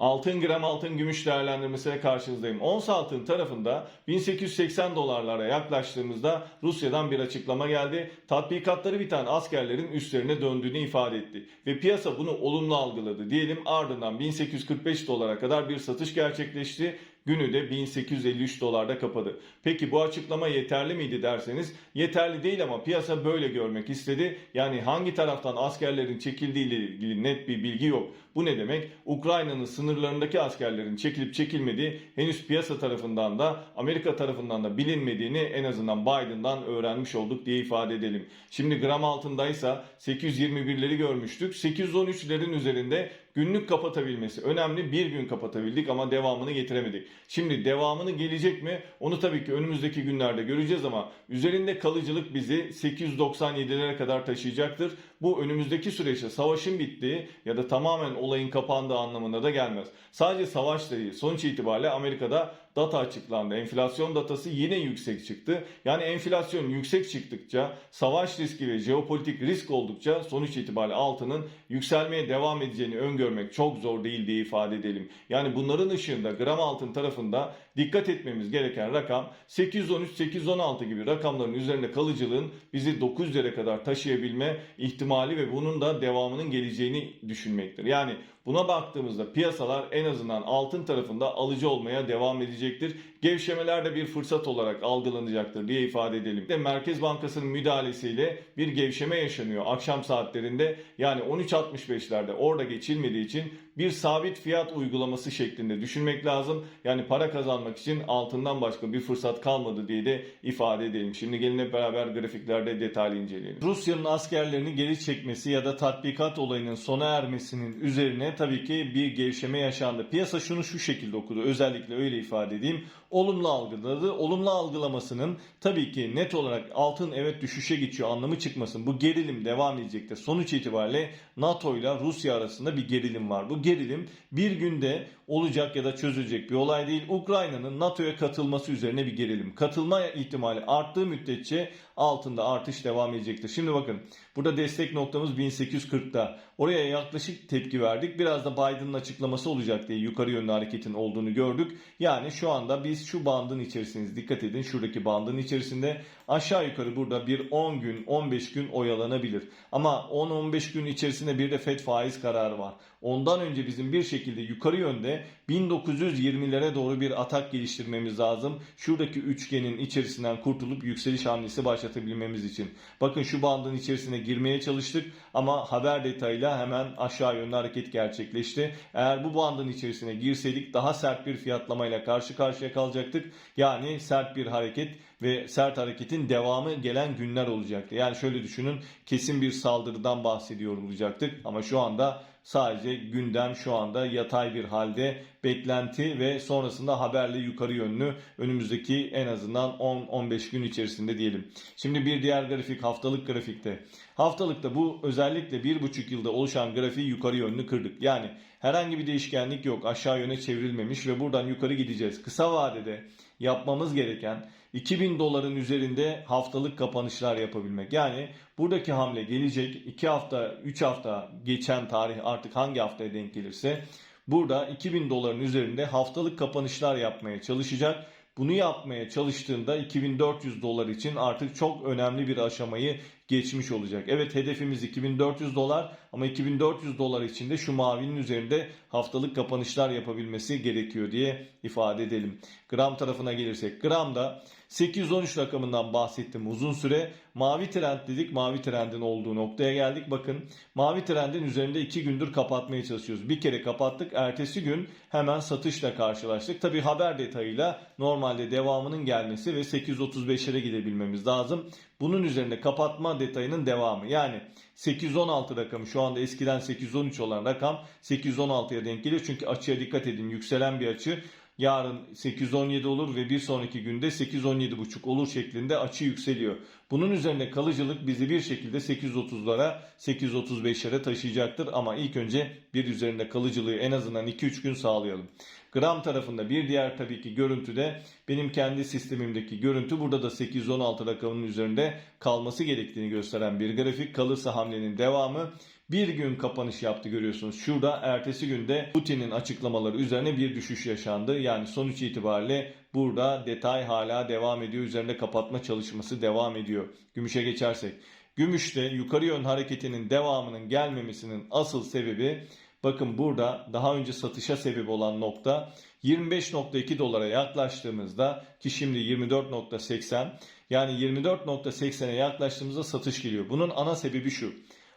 Altın gram altın gümüş değerlendirmesiyle karşınızdayım. Ons altın tarafında 1880 dolarlara yaklaştığımızda Rusya'dan bir açıklama geldi. Tatbikatları biten askerlerin üstlerine döndüğünü ifade etti. Ve piyasa bunu olumlu algıladı. Diyelim ardından 1845 dolara kadar bir satış gerçekleşti. Günü de 1853 dolarda kapadı. Peki bu açıklama yeterli miydi derseniz yeterli değil ama piyasa böyle görmek istedi. Yani hangi taraftan askerlerin çekildiği ile ilgili net bir bilgi yok. Bu ne demek? Ukrayna'nın sınırlarındaki askerlerin çekilip çekilmediği henüz piyasa tarafından da Amerika tarafından da bilinmediğini en azından Biden'dan öğrenmiş olduk diye ifade edelim. Şimdi gram altındaysa 821'leri görmüştük. 813'lerin üzerinde günlük kapatabilmesi önemli. Bir gün kapatabildik ama devamını getiremedik. Şimdi devamını gelecek mi? Onu tabii ki önümüzdeki günlerde göreceğiz ama üzerinde kalıcılık bizi 897'lere kadar taşıyacaktır. Bu önümüzdeki süreçte savaşın bittiği ya da tamamen olayın kapandığı anlamına da gelmez. Sadece savaş değil. Sonuç itibariyle Amerika'da data açıklandı. Enflasyon datası yine yüksek çıktı. Yani enflasyon yüksek çıktıkça, savaş riski ve jeopolitik risk oldukça sonuç itibariyle altının yükselmeye devam edeceğini öngörmek çok zor değil diye ifade edelim. Yani bunların ışığında gram altın tarafında dikkat etmemiz gereken rakam 813-816 gibi rakamların üzerinde kalıcılığın bizi 900'lere kadar taşıyabilme ihtimali ve bunun da devamının geleceğini düşünmektir. Yani buna baktığımızda piyasalar en azından altın tarafında alıcı olmaya devam edecektir. Gevşemeler de bir fırsat olarak algılanacaktır diye ifade edelim. De Merkez Bankası'nın müdahalesiyle bir gevşeme yaşanıyor akşam saatlerinde. Yani 13.65'lerde orada geçilmediği için bir sabit fiyat uygulaması şeklinde düşünmek lazım. Yani para kazanmak için altından başka bir fırsat kalmadı diye de ifade edelim. Şimdi gelin hep beraber grafiklerde detaylı inceleyelim. Rusya'nın askerlerini geri çekmesi ya da tatbikat olayının sona ermesinin üzerine tabii ki bir gevşeme yaşandı. Piyasa şunu şu şekilde okudu. Özellikle öyle ifade edeyim. Olumlu algıladı. Olumlu algılamasının tabii ki net olarak altın evet düşüşe geçiyor anlamı çıkmasın. Bu gerilim devam edecektir. Sonuç itibariyle NATO ile Rusya arasında bir gerilim var. Bu gerilim bir günde olacak ya da çözülecek bir olay değil. Ukrayna'nın NATO'ya katılması üzerine bir gerilim. Katılma ihtimali arttığı müddetçe altında artış devam edecektir. Şimdi bakın burada destek noktamız 1840'da. Oraya yaklaşık tepki verdik. Biraz da Biden'ın açıklaması olacak diye yukarı yönlü hareketin olduğunu gördük. Yani şu anda biz şu bandın içerisindeyiz. Dikkat edin şuradaki bandın içerisinde aşağı yukarı burada bir 10 gün 15 gün oyalanabilir. Ama 10-15 gün içerisinde bir de FED faiz kararı var. Ondan önce bizim bir şekilde yukarı yönde 1920'lere doğru bir atak geliştirmemiz lazım. Şuradaki üçgenin içerisinden kurtulup yükseliş hamlesi başlatabilmemiz için. Bakın şu bandın içerisine girmeye çalıştık ama haber detayıyla hemen aşağı yönlü hareket gerçekleşti. Eğer bu bandın içerisine girseydik daha sert bir fiyatlamayla karşı karşıya kalacaktık. Yani sert bir hareket ve sert hareketin devamı gelen günler olacaktı. Yani şöyle düşünün kesin bir saldırıdan bahsediyor olacaktık ama şu anda sadece gündem şu anda yatay bir halde beklenti ve sonrasında haberle yukarı yönlü önümüzdeki en azından 10-15 gün içerisinde diyelim. Şimdi bir diğer grafik haftalık grafikte. Haftalıkta bu özellikle 1,5 yılda oluşan grafiği yukarı yönlü kırdık. Yani herhangi bir değişkenlik yok aşağı yöne çevrilmemiş ve buradan yukarı gideceğiz. Kısa vadede yapmamız gereken 2000 doların üzerinde haftalık kapanışlar yapabilmek. Yani buradaki hamle gelecek 2 hafta 3 hafta geçen tarih artık hangi haftaya denk gelirse burada 2000 doların üzerinde haftalık kapanışlar yapmaya çalışacak. Bunu yapmaya çalıştığında 2400 dolar için artık çok önemli bir aşamayı geçmiş olacak. Evet hedefimiz 2400 dolar ama 2400 dolar için de şu mavinin üzerinde haftalık kapanışlar yapabilmesi gerekiyor diye ifade edelim. Gram tarafına gelirsek gramda 813 rakamından bahsettim uzun süre. Mavi trend dedik. Mavi trendin olduğu noktaya geldik. Bakın mavi trendin üzerinde 2 gündür kapatmaya çalışıyoruz. Bir kere kapattık. Ertesi gün hemen satışla karşılaştık. Tabi haber detayıyla normalde devamının gelmesi ve 835'lere gidebilmemiz lazım. Bunun üzerinde kapatma detayının devamı. Yani 816 rakamı şu anda eskiden 813 olan rakam 816'ya denk geliyor. Çünkü açıya dikkat edin yükselen bir açı. Yarın 817 olur ve bir sonraki günde 817,5 olur şeklinde açı yükseliyor. Bunun üzerine kalıcılık bizi bir şekilde 830'lara 835'lere taşıyacaktır. Ama ilk önce bir üzerinde kalıcılığı en azından 2-3 gün sağlayalım. Gram tarafında bir diğer tabii ki görüntü de benim kendi sistemimdeki görüntü burada da 816 rakamının üzerinde kalması gerektiğini gösteren bir grafik. Kalırsa hamlenin devamı bir gün kapanış yaptı görüyorsunuz. Şurada ertesi günde Putin'in açıklamaları üzerine bir düşüş yaşandı. Yani sonuç itibariyle burada detay hala devam ediyor. Üzerinde kapatma çalışması devam ediyor. Gümüşe geçersek. Gümüşte yukarı yön hareketinin devamının gelmemesinin asıl sebebi bakın burada daha önce satışa sebep olan nokta 25.2 dolara yaklaştığımızda ki şimdi 24.80 yani 24.80'e yaklaştığımızda satış geliyor. Bunun ana sebebi şu.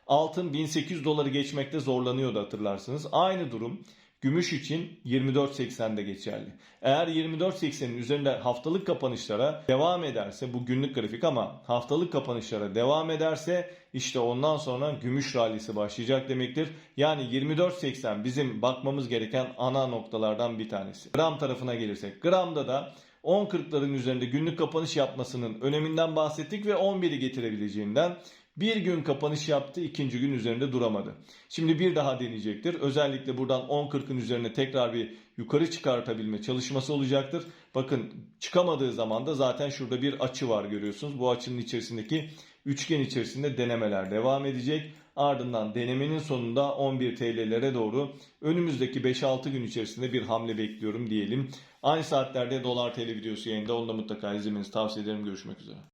Altın 1800 doları geçmekte zorlanıyordu hatırlarsınız. Aynı durum gümüş için 24.80'de geçerli. Eğer 24.80'in üzerinde haftalık kapanışlara devam ederse bu günlük grafik ama haftalık kapanışlara devam ederse işte ondan sonra gümüş rallisi başlayacak demektir. Yani 24.80 bizim bakmamız gereken ana noktalardan bir tanesi. Gram tarafına gelirsek gramda da 10.40'ların üzerinde günlük kapanış yapmasının öneminden bahsettik ve 11'i getirebileceğinden bir gün kapanış yaptı, ikinci gün üzerinde duramadı. Şimdi bir daha deneyecektir. Özellikle buradan 10.40'ın üzerine tekrar bir yukarı çıkartabilme çalışması olacaktır. Bakın çıkamadığı zaman da zaten şurada bir açı var görüyorsunuz. Bu açının içerisindeki üçgen içerisinde denemeler devam edecek. Ardından denemenin sonunda 11 TL'lere doğru önümüzdeki 5-6 gün içerisinde bir hamle bekliyorum diyelim. Aynı saatlerde dolar TL videosu yayında. Onu da mutlaka izlemenizi tavsiye ederim. Görüşmek üzere.